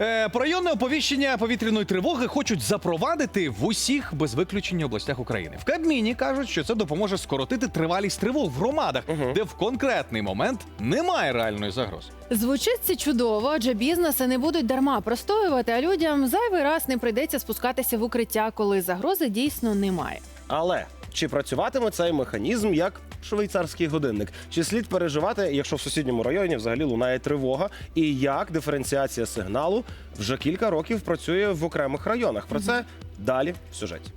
Е, про районне оповіщення повітряної тривоги хочуть запровадити в усіх без виключення областях України. В Кабміні кажуть, що це допоможе скоротити тривалість тривог в громадах, де в конкретний момент немає реальної загрози. Звучить це чудово, адже бізнеси не будуть дарма простоювати, а людям зайвий раз не прийдеться спускатися в укриття, коли загрози дійсно немає. Але чи працюватиме цей механізм як швейцарський годинник? Чи слід переживати, якщо в сусідньому районі взагалі лунає тривога? І як диференціація сигналу вже кілька років працює в окремих районах? Про це далі в сюжеті.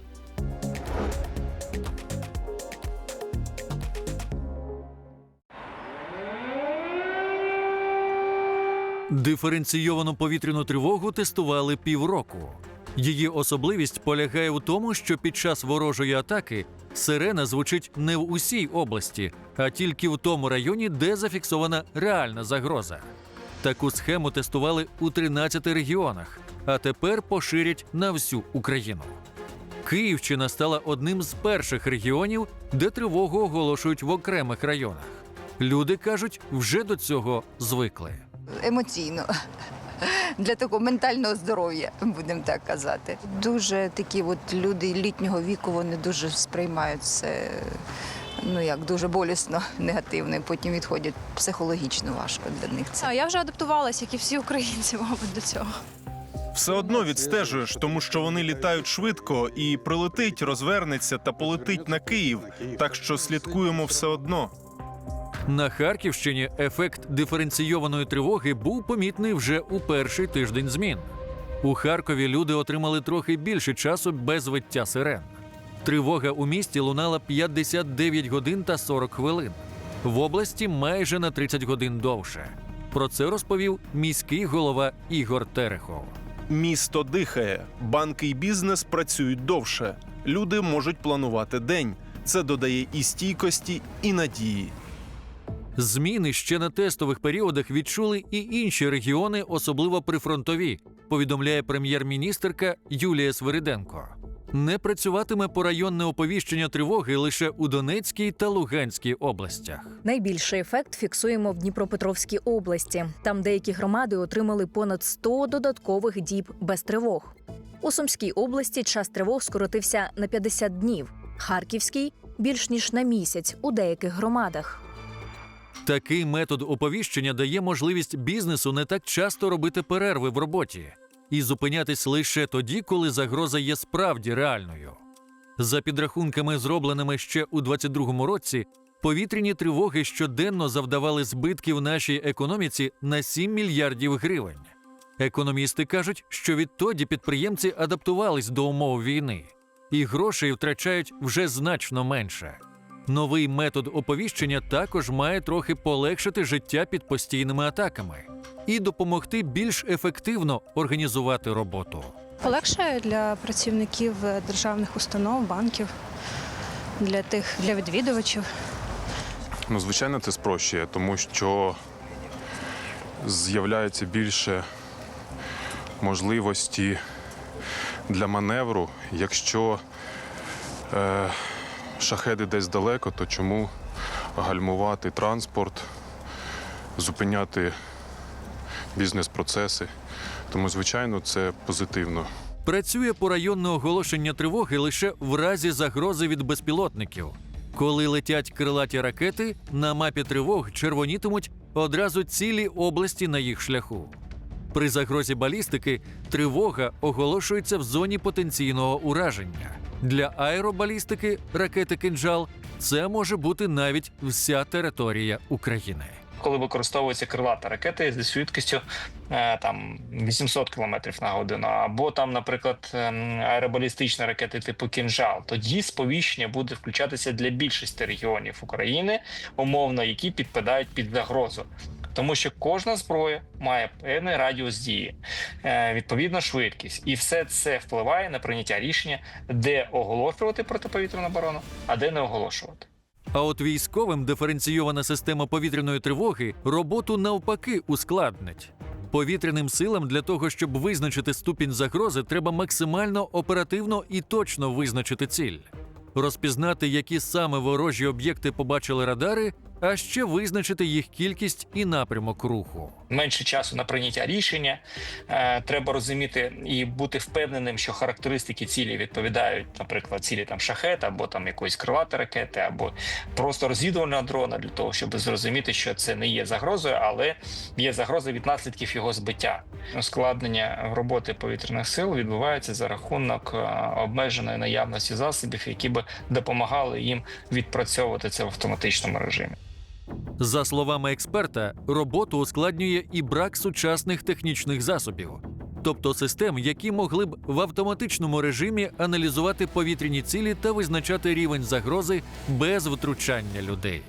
Диференційовану повітряну тривогу тестували півроку. Її особливість полягає у тому, що під час ворожої атаки сирена звучить не в усій області, а тільки в тому районі, де зафіксована реальна загроза. Таку схему тестували у 13 регіонах, а тепер поширять на всю Україну. Київщина стала одним з перших регіонів, де тривогу оголошують в окремих районах. Люди кажуть, вже до цього звикли. Емоційно. Для такого ментального здоров'я, будемо так казати. Дуже такі от люди літнього віку вони дуже сприймають це ну як дуже болісно, негативно, і потім відходять психологічно важко для них це. А я вже адаптувалася, як і всі українці, мабуть, до цього. Все одно відстежуєш, тому що вони літають швидко і прилетить, розвернеться та полетить на Київ. Так що слідкуємо все одно. На Харківщині ефект диференційованої тривоги був помітний вже у перший тиждень змін. У Харкові люди отримали трохи більше часу без виття сирен. Тривога у місті лунала 59 годин та 40 хвилин. В області майже на 30 годин довше. Про це розповів міський голова Ігор Терехов. Місто дихає, банки і бізнес працюють довше. Люди можуть планувати день. Це додає і стійкості, і надії. Зміни ще на тестових періодах відчули і інші регіони, особливо прифронтові, повідомляє прем'єр-міністерка Юлія Свириденко. Не працюватиме порайонне оповіщення тривоги лише у Донецькій та Луганській областях. Найбільший ефект фіксуємо в Дніпропетровській області. Там деякі громади отримали понад 100 додаткових діб без тривог. У Сумській області час тривог скоротився на 50 днів, Харківській більш ніж на місяць у деяких громадах. Такий метод оповіщення дає можливість бізнесу не так часто робити перерви в роботі і зупинятись лише тоді, коли загроза є справді реальною. За підрахунками, зробленими ще у 2022 році, повітряні тривоги щоденно завдавали збитків нашій економіці на 7 мільярдів гривень. Економісти кажуть, що відтоді підприємці адаптувались до умов війни, і грошей втрачають вже значно менше. Новий метод оповіщення також має трохи полегшити життя під постійними атаками і допомогти більш ефективно організувати роботу. Полегшає для працівників державних установ, банків, для тих для відвідувачів. Ну, звичайно, це спрощує, тому що з'являється більше можливості для маневру. Якщо е, шахеди десь далеко, то чому гальмувати транспорт, зупиняти бізнес-процеси? Тому, звичайно, це позитивно. Працює порайонне оголошення тривоги лише в разі загрози від безпілотників. Коли летять крилаті ракети, на мапі тривог червонітимуть одразу цілі області на їх шляху. При загрозі балістики тривога оголошується в зоні потенційного ураження. Для аеробалістики ракети кинжал це може бути навіть вся територія України. коли використовується крилата ракети зі швидкістю е, там 800 км на годину, або там, наприклад, ем, аеробалістичні ракети типу кінжал, тоді сповіщення буде включатися для більшості регіонів України, умовно, які підпадають під загрозу. Тому що кожна зброя має певний радіус дії, е, відповідна швидкість, і все це впливає на прийняття рішення, де оголошувати протиповітряну оборону, а де не оголошувати. А от військовим диференційована система повітряної тривоги роботу навпаки ускладнить. Повітряним силам для того, щоб визначити ступінь загрози, треба максимально оперативно і точно визначити ціль, розпізнати, які саме ворожі об'єкти побачили радари, а ще визначити їх кількість і напрямок руху. менше часу на прийняття рішення. Е, треба розуміти і бути впевненим, що характеристики цілі відповідають, наприклад, цілі там шахет або там якоїсь крилати ракети, або просто розвідувального дрона для того, щоб зрозуміти, що це не є загрозою, але є загроза від наслідків його збиття. Ускладнення роботи повітряних сил відбувається за рахунок е, обмеженої наявності засобів, які би допомагали їм відпрацьовувати це в автоматичному режимі. За словами експерта, роботу ускладнює і брак сучасних технічних засобів, тобто систем, які могли б в автоматичному режимі аналізувати повітряні цілі та визначати рівень загрози без втручання людей.